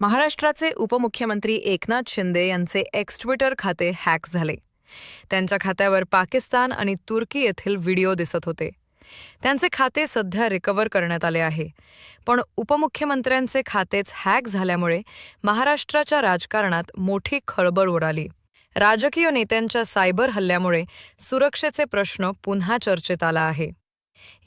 महाराष्ट्राचे उपमुख्यमंत्री एकनाथ शिंदे यांचे एक्स ट्विटर खाते हॅक झाले. त्यांच्या खात्यावर पाकिस्तान आणि तुर्की येथील व्हिडिओ दिसत होते. त्यांचे खाते सध्या रिकव्हर करण्यात आले आहे. पण उपमुख्यमंत्र्यांचे खातेच हॅक झाल्यामुळे महाराष्ट्राच्या राजकारणात मोठी खळबळ उडाली. राजकीय नेत्यांच्या सायबर हल्ल्यामुळे सुरक्षेचे प्रश्न पुन्हा चर्चेत आला आहे.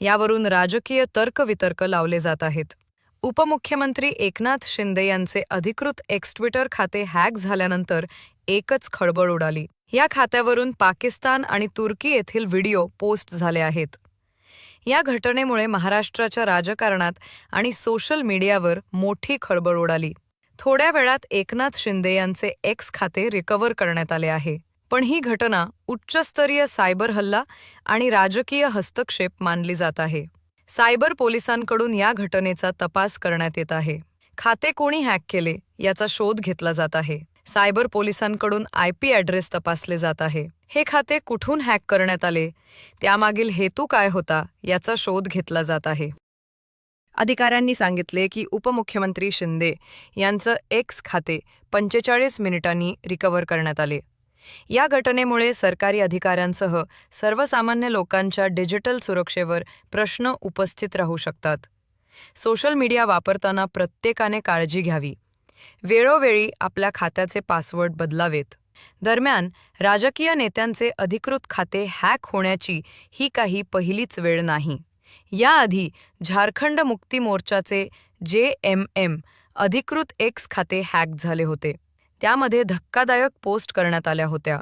यावरून राजकीय तर्कवितर्क लावले जात आहेत. उपमुख्यमंत्री एकनाथ शिंदे यांचे अधिकृत एक्स ट्विटर खाते हॅक झाल्यानंतर एकच खळबळ उडाली. या खात्यावरून पाकिस्तान आणि तुर्की येथील व्हिडिओ पोस्ट झाले आहेत. या घटनेमुळे महाराष्ट्राच्या राजकारणात आणि सोशल मीडियावर मोठी खळबळ उडाली. थोड्या वेळात एकनाथ शिंदे यांचे एक्स खाते रिकव्हर करण्यात आले आहे. पण ही घटना उच्चस्तरीय सायबर हल्ला आणि राजकीय हस्तक्षेप मानली जात आहे. सायबर पोलिसांकडून या घटनेचा तपास करण्यात येत आहे. खाते कोणी हॅक केले याचा शोध घेतला जात आहे. सायबर पोलिसांकडून आय पी ॲड्रेस तपासले जात आहे. हे खाते कुठून हॅक करण्यात आले? त्यामागील हेतू काय होता? याचा शोध घेतला जात आहे. अधिकाऱ्यांनी सांगितले की उपमुख्यमंत्री शिंदे यांचं एक्स खाते पंचेचाळीस मिनिटांनी रिकव्हर करण्यात आले. या घटनेमुळे सरकारी अधिकाऱ्यांसह सर्वसामान्य लोकांच्या डिजिटल सुरक्षेवर प्रश्न उपस्थित राहू शकतात. सोशल मीडिया वापरताना प्रत्येकाने काळजी घ्यावी. वेळोवेळी आपल्या खात्याचे पासवर्ड बदलावेत. दरम्यान राजकीय नेत्यांचे अधिकृत खाते हॅक होण्याची ही काही पहिलीच वेळ नाही. याआधी झारखंड मुक्ती मोर्चाचे जे एम एम अधिकृत एक्स खाते हॅक झाले होते. त्यामध्ये धक्कादायक पोस्ट करण्यात आल्या होत्या.